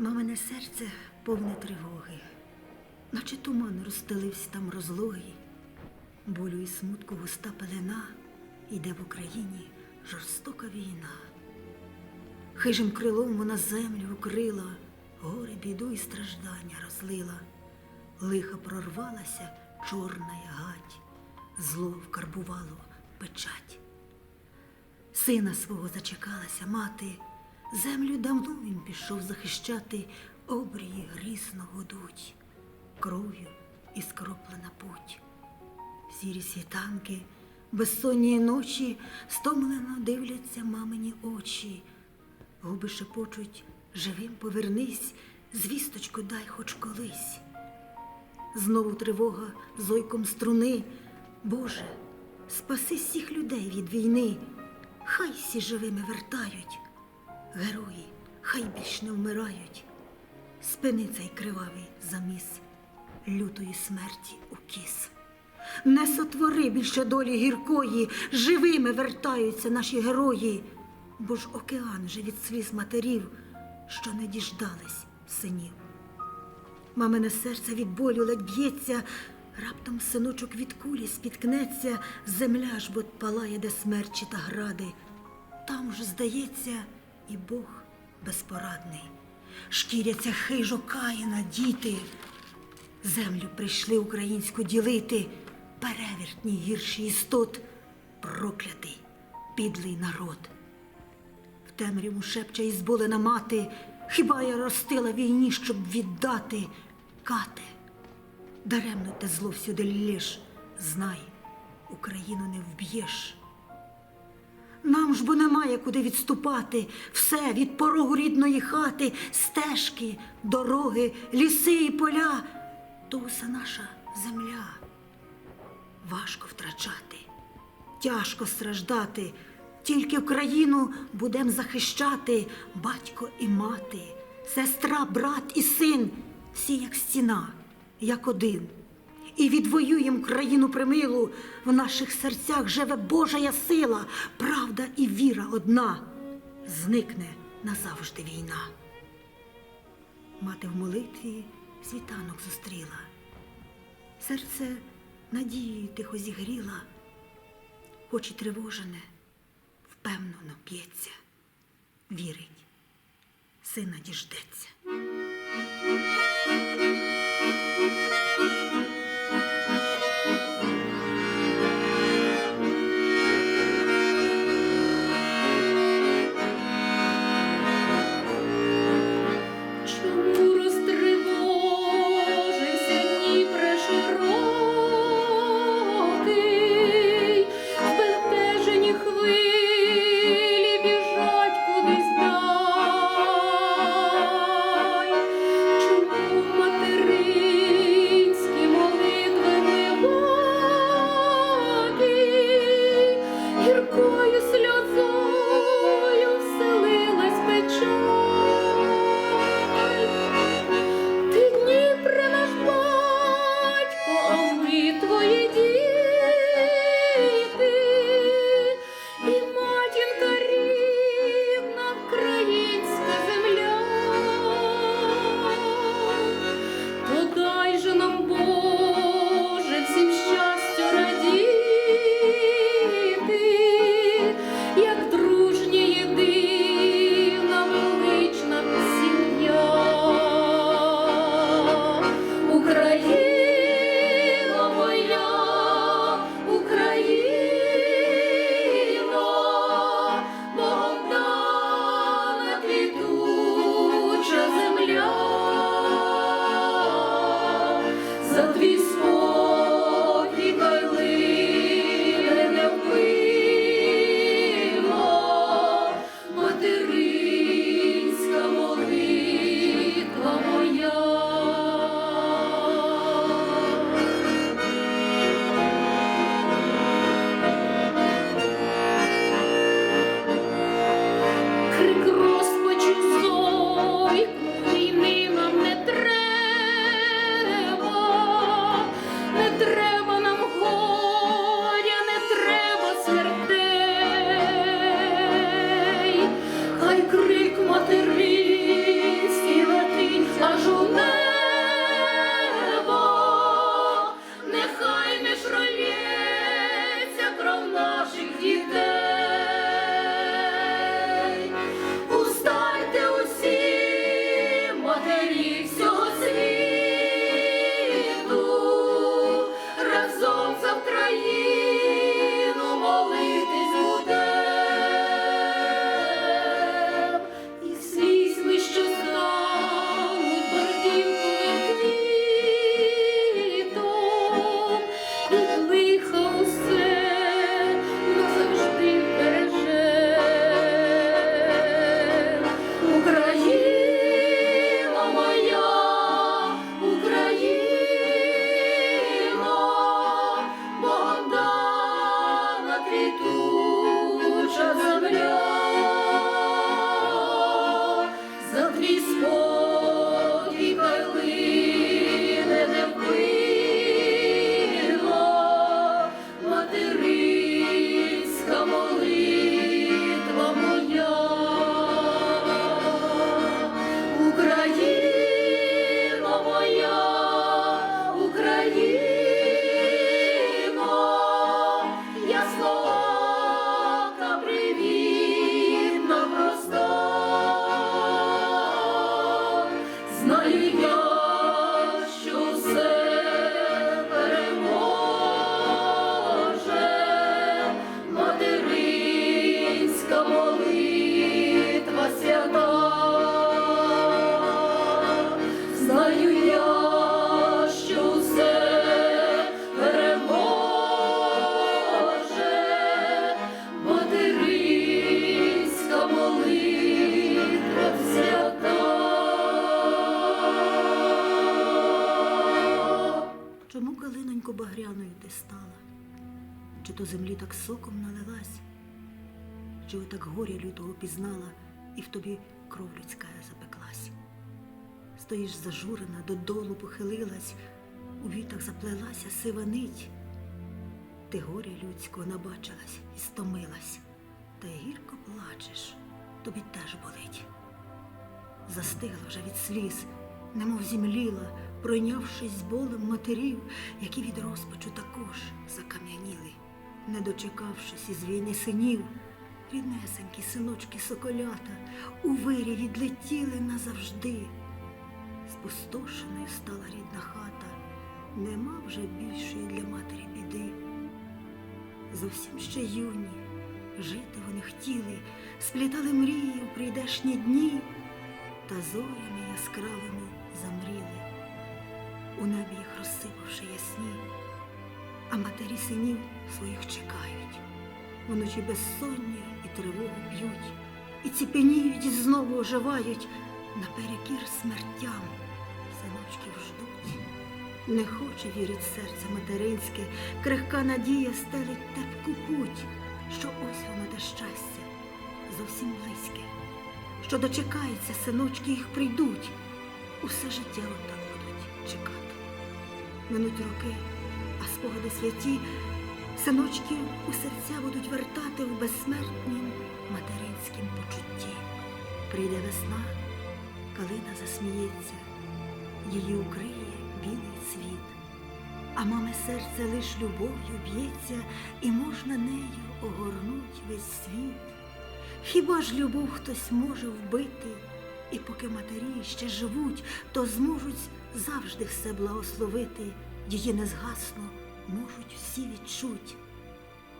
Мамине серце повне тривоги, наче туман розстелився там розлогий, болю і смутку густа пелена, іде в Україні жорстока війна. Хижим крилом вона землю укрила, горе, біду і страждання розлила. Лиха прорвалася чорна гать, зло вкарбувало печать. Сина свого зачекалася мати, землю давно він пішов захищати, обрії грізно гудуть, кров'ю і скроплена путь. Сірі світанки, безсонні ночі стомлено дивляться мамині очі, губи шепочуть, живим повернись, звісточку дай хоч колись. Знову тривога зойком струни. Боже, спаси всіх людей від війни, хай всі живими вертають. Герої, хай більш не вмирають. Спини цей кривавий заміс лютої смерті укіс. Не сотвори більше долі гіркої, живими вертаються наші герої, бо ж океан же від сліз матерів, що не діждались синів. Мамине серце від болю ледь б'ється, раптом синочок від кулі спіткнеться, земля ж бо палає, де смерчі та гради. Там ж, здається, і Бог безпорадний. Шкіряться хижо каїна діти. Землю прийшли українську ділити, перевертні гірші істот, проклятий, підлий народ. В темряву шепче і зболена мати, хіба я ростила війні, щоб віддати кате. Даремно те зло всюди лєш, знай, Україну не вб'єш. Нам ж бо немає куди відступати, все від порогу рідної хати, стежки, дороги, ліси і поля, то усе наша земля. Важко втрачати, тяжко страждати, тільки Україну будем захищати, батько і мати, сестра, брат і син, всі як стіна, як один. І відвоюєм країну примилу, в наших серцях живе Божая сила, правда і віра одна. Зникне назавжди війна. Мати в молитві світанок зустріла, серце надією тихо зігріла, хоч і тривожене, впевнено б'ється, вірить, сина діждеться. you. Калинонько ти стала? Чи то землі так соком налилась? Чи отак горя лютого пізнала, і в тобі кров людська запеклась? Стоїш зажурена, додолу похилилась, у вітах заплелася сива нить. Ти горя людського набачилась і стомилась, та гірко плачеш, тобі теж болить. Застигла вже від сліз, немов зімліла, пройнявшись болем матерів, які від розпачу також закам'яніли, не дочекавшись із війни синів, ріднесенькі синочки соколята у вирі відлетіли назавжди. Спустошеною стала рідна хата, нема вже більшої для матері біди. Зовсім ще юні, жити вони хотіли, сплітали мрії у прийдешні дні, та зорями яскравими замріли, у небі їх розсипавши ясні, а матері синів своїх чекають, вночі безсоння і тривогу б'ють, і ціпеніють, і знову оживають, наперекір смертям синочків ждуть. Не хоче вірить серце материнське, крихка надія стелить терпку путь, що ось воно те щастя зовсім близьке, що дочекається, синочки їх прийдуть, усе життя отак будуть чекати. Минуть роки, а спогади святі, синочки у серця будуть вертати в безсмертнім материнськім почутті. Прийде весна, калина засміється, її укриє білий цвіт, а мами серце лиш любов'ю б'ється, і можна нею огорнуть весь світ. Хіба ж любов хтось може вбити, і поки матері ще живуть, то зможуть завжди все благословити, її незгасно можуть всі відчуть.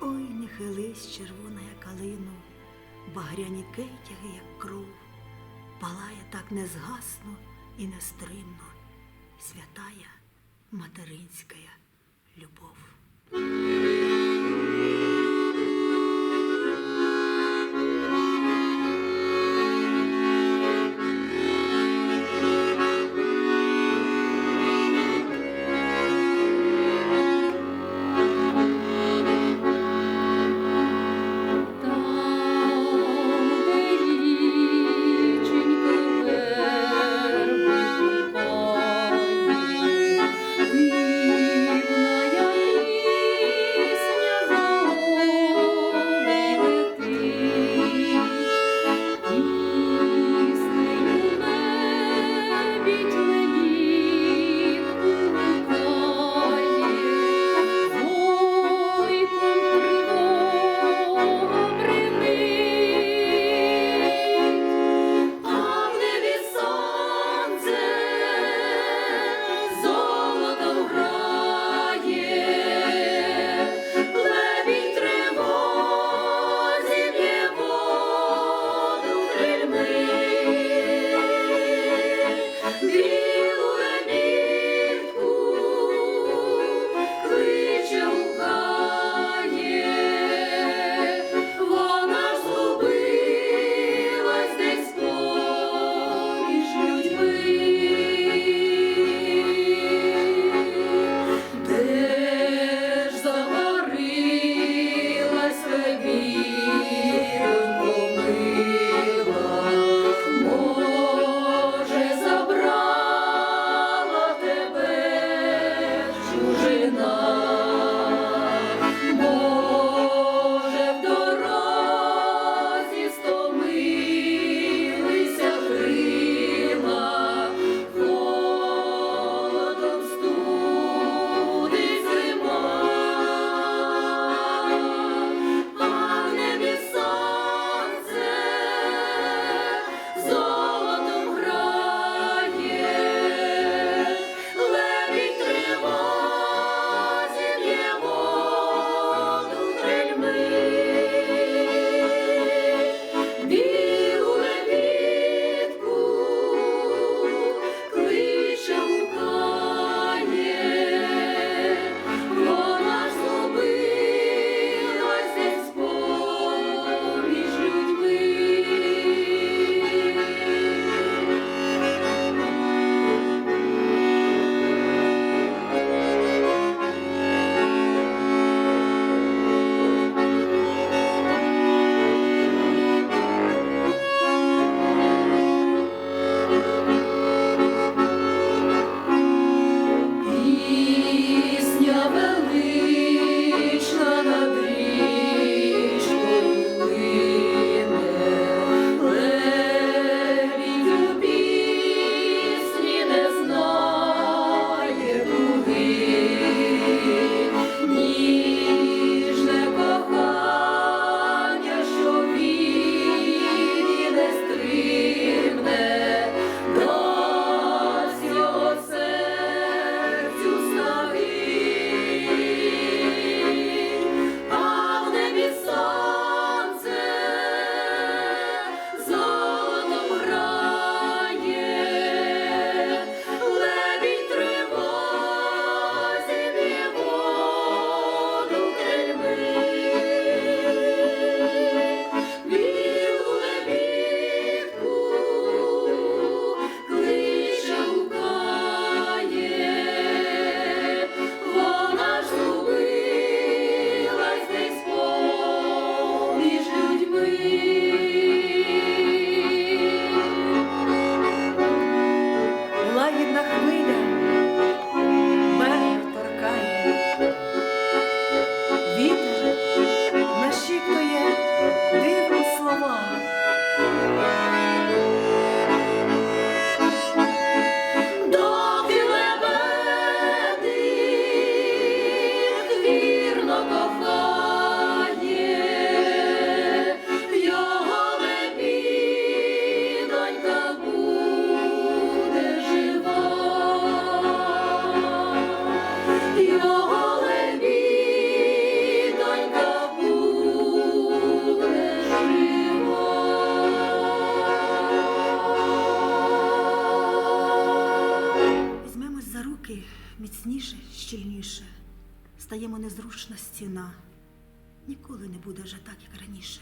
Ой, не хились, червона як калину, багряні китяги, як кров, палає так незгасно і нестримно, святая материнська любов. Стіна. Ніколи не буде вже так, як раніше.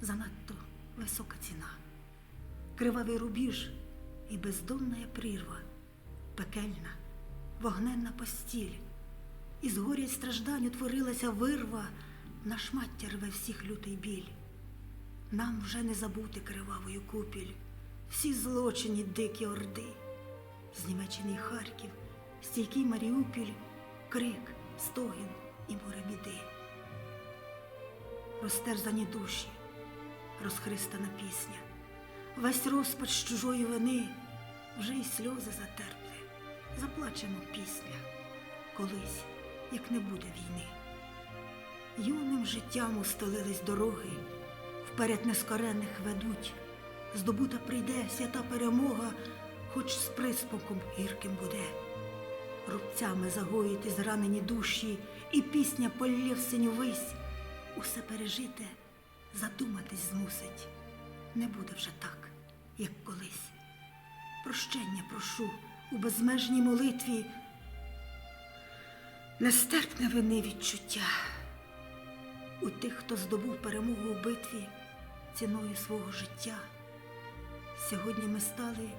Занадто висока ціна. Кривавий рубіж і бездонна прірва, пекельна, вогненна постіль. І з горя й страждань утворилася вирва, на шмаття рве всіх лютий біль. Нам вже не забути кривавою купіль, всі злочині дикі орди, з Німеччини Харків, стійкий Маріупіль, крик, стогін і море біди. Розтерзані душі, розхристана пісня, весь розпач чужої вини, вже й сльози затерпли, заплачемо після, колись, як не буде війни. Юним життям устелились дороги, вперед нескорених ведуть. Здобута прийде свята перемога, хоч з приспоком гірким буде. Рубцями загоїти зранені душі, і пісня полє в синю вись. Усе пережите, задуматись змусить. Не буде вже так, як колись. Прощення прошу у безмежній молитві. Нестерпне вини відчуття у тих, хто здобув перемогу у битві ціною свого життя. Сьогодні ми стали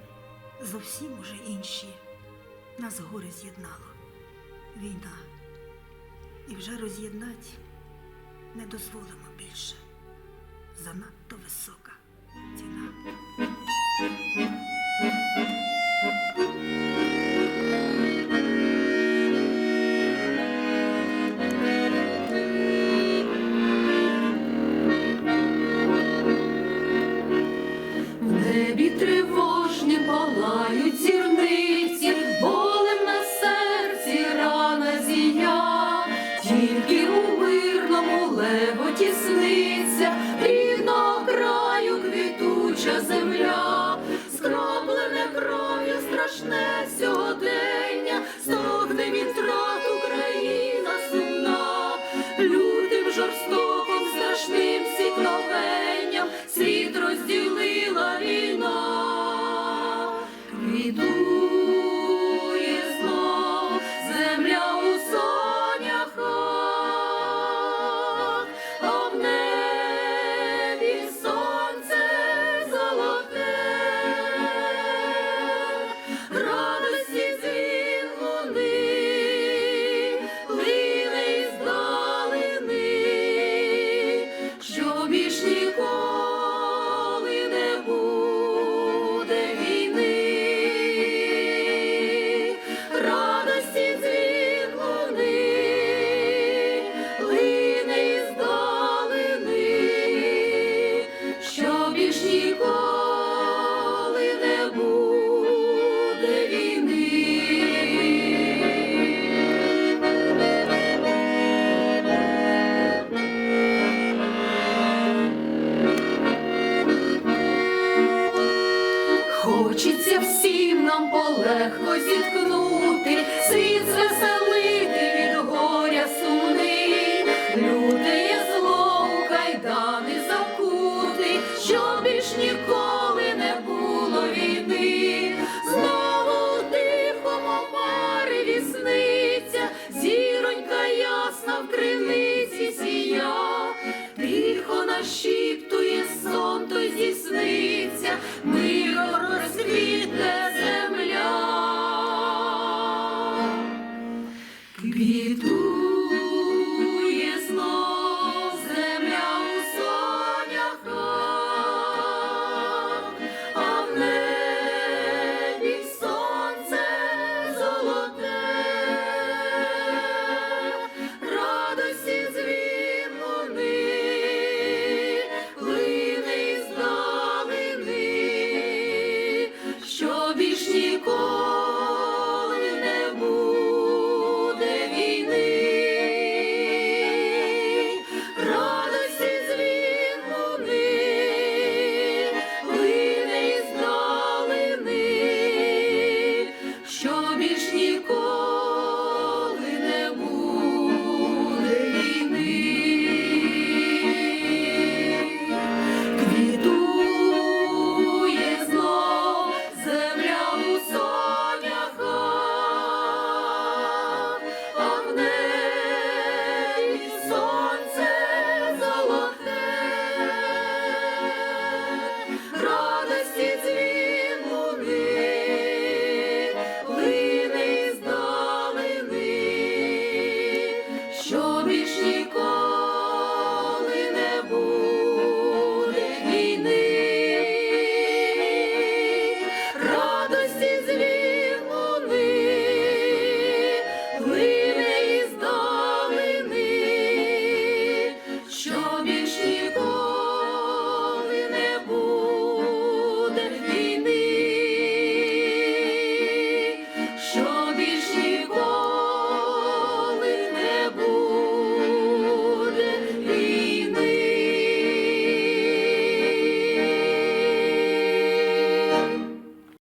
зовсім уже інші. Нас горе з'єднало. Війна. І вже роз'єднати не дозволимо більше. Занадто висока ціна. Квітуча земля, Хочеться всім нам полегко зітхнути, світ звеселити від горя сумний, люди зло у кайдани закути, що більш ніколи не було війни, знову у тихому марі вісниця, зіронька ясна в криниці сія, тихо нашіптує сон, той зісниться. Ми